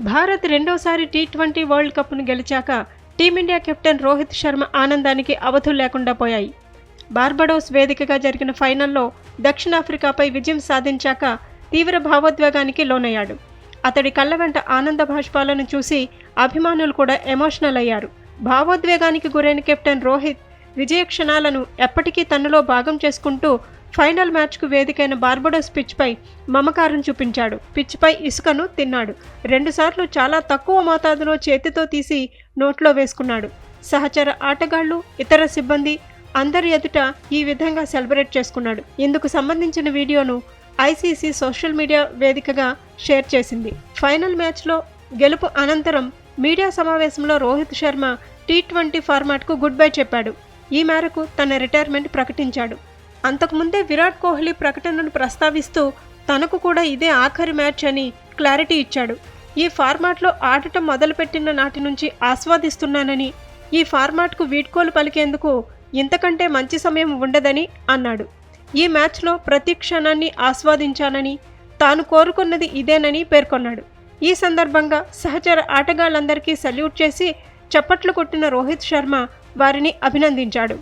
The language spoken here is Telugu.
భారత్ రెండోసారి టీ ట్వంటీ వరల్డ్ కప్ను గెలిచాక team India captain Rohit Sharma ఆనందానికి అవధులు లేకుండా పోయాయి. బార్బడోస్ వేదికగా జరిగిన ఫైనల్లో దక్షిణాఫ్రికాపై విజయం సాధించాక తీవ్ర భావోద్వేగానికి లోనయ్యాడు. అతడి కళ్ళ వెంట ఆనంద భాష్పాలను చూసి అభిమానులు కూడా ఎమోషనల్ అయ్యారు. భావోద్వేగానికి గురైన కెప్టెన్ రోహిత్ విజయ క్షణాలను ఎప్పటికీ తనలో భాగం చేసుకుంటూ ఫైనల్ మ్యాచ్కు వేదికైన బార్బడోస్ పిచ్పై మమకారం చూపించాడు. పిచ్పై ఇసుకను తిన్నాడు. రెండుసార్లు చాలా తక్కువ మోతాదులో చేతితో తీసి నోట్లో వేసుకున్నాడు. సహచర ఆటగాళ్ళు ఇతర సిబ్బంది అందరి ఎదుట ఈ విధంగా సెలబ్రేట్ చేసుకున్నాడు. ఇందుకు సంబంధించిన వీడియోను ఐసీసీ సోషల్ మీడియా వేదికగా షేర్ చేసింది. ఫైనల్ మ్యాచ్లో గెలుపు అనంతరం మీడియా సమావేశంలో రోహిత్ శర్మ టీ ట్వంటీ ఫార్మాట్కు గుడ్ బై చెప్పాడు. ఈ మేరకు తన రిటైర్మెంట్ ప్రకటించాడు. అంతకుముందే విరాట్ కోహ్లీ ప్రకటనను ప్రస్తావిస్తూ తనకు కూడా ఇదే ఆఖరి మ్యాచ్ అని క్లారిటీ ఇచ్చాడు. ఈ ఫార్మాట్లో ఆడటం మొదలుపెట్టిన నాటి నుంచి ఆస్వాదిస్తున్నానని ఈ ఫార్మాట్కు వీడ్కోలు పలికేందుకు ఇంతకంటే మంచి సమయం ఉండదని అన్నాడు. ఈ మ్యాచ్లో ప్రతి క్షణాన్ని ఆస్వాదించానని తాను కోరుకున్నది ఇదేనని పేర్కొన్నాడు. ఈ సందర్భంగా సహచర ఆటగాళ్ళందరికీ సల్యూట్ చేసి చప్పట్లు కొట్టిన రోహిత్ శర్మ వారిని అభినందించాడు.